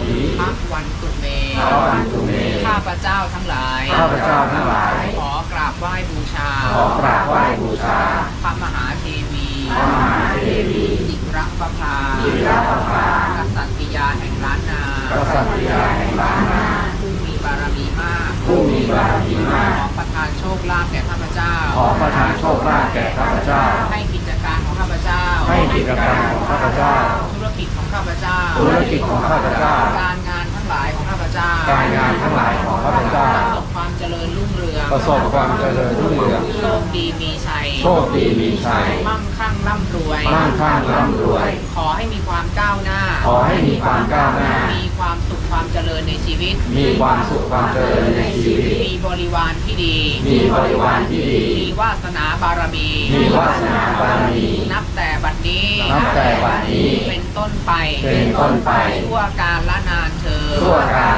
ธิพระวันตุเมพระวันตุเม ข้าพระเจ้าทั้งหลาย ข้าพระเจ้าทั้งหลาย ขอกราบไหว้บูชา ขอกราบไหว้บูชา พระมหาเทวีพระมหาเทวีสิรกประภาสิรกประภากษัตริยาแห่งล้านนากษัตริยาแห่งล้านนาผู้มีบารมีมากผู้มีบารมีมากขอประทานโชคลาภแก่ข้าพระเจ้า ขอประทานโชคลาภแก่ข้าพระเจ้า ให้กิจการของข้าพระเจ้า ให้กิจการของข้าพระเจ้า กิจของข้าพเจ้า ธุรกิจของข้าพเจ้า การงานทั้งหลายของข้าพเจ้าการงานทั้งหลายของข้าพเจ้า ประสบความเจริญรุ่งเรืองประสบความเจริญรุ่งเรืองโชคดีมีชัยโชคดีมีชัย มั่งคั่งร่ำรวยมั่งคั่งร่ำรวย ขอให้มีความก้าวหน้า ขอให้มีความก้าวหน้า มีความสุขความเจริญในชีวิต มีความสุขความเจริญในชีวิต มีบริวารที่ดี มีบริวารที่ดี มีวาสนาบารมี มีวาสนาบารมี นับแต่บัดนี้ นับแต่บัดนี้เป็นต้น ไป เป็นต้นไป ทั่วการละนานเธอ ทั่วกาล